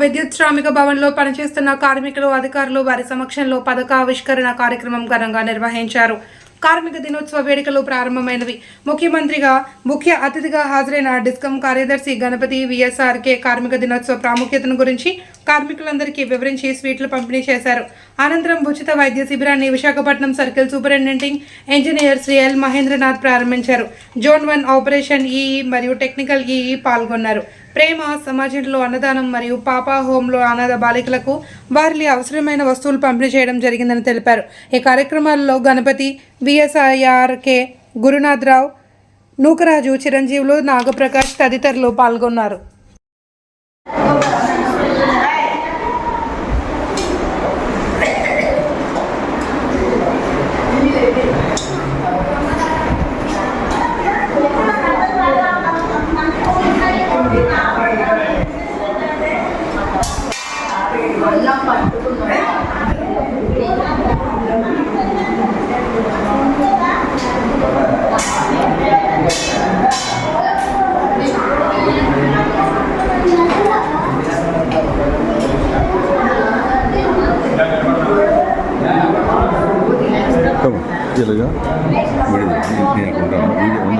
విద్యుత్ శ్రామిక భవన్లో పనిచేస్తున్న కార్మికులు అధికారులు వారి సమక్షంలో పథకావిష్కరణ కార్యక్రమం ఘనంగా నిర్వహించారు. కార్మిక దినోత్సవ వేడుకలు ప్రారంభమైనవి. ముఖ్యమంత్రిగా ముఖ్య అతిథిగా హాజరైన డిస్కం కార్యదర్శి గణపతి విఎస్ఆర్కే కార్మిక దినోత్సవ ప్రాముఖ్యతను గురించి కార్మికులందరికీ వివరించి స్వీట్లు పంపిణీ చేశారు. అనంతరం ఉచిత వైద్య శిబిరాన్ని Visakhapatnam circle superintending engineer Shri L Mahendranath ప్రారంభించారు. జోన్ వన్ ఆపరేషన్ ఈఈ మరియు టెక్నికల్ ఈఈ పాల్గొన్నారు. ప్రేమ సమాజంలో అన్నదానం మరియు పాపా హోంలో అనాథ బాలికలకు వారి అవసరమైన వస్తువులు పంపిణీ చేయడం జరిగిందని తెలిపారు. ఈ కార్యక్రమాల్లో గణపతి విఎస్ఐఆర్కే గురునాథరావు నూకరాజు చిరంజీవులు నాగప్రకాష్ తదితరులు పాల్గొన్నారు. Come on, here we go. Where is it? Yeah, we're going. We get one.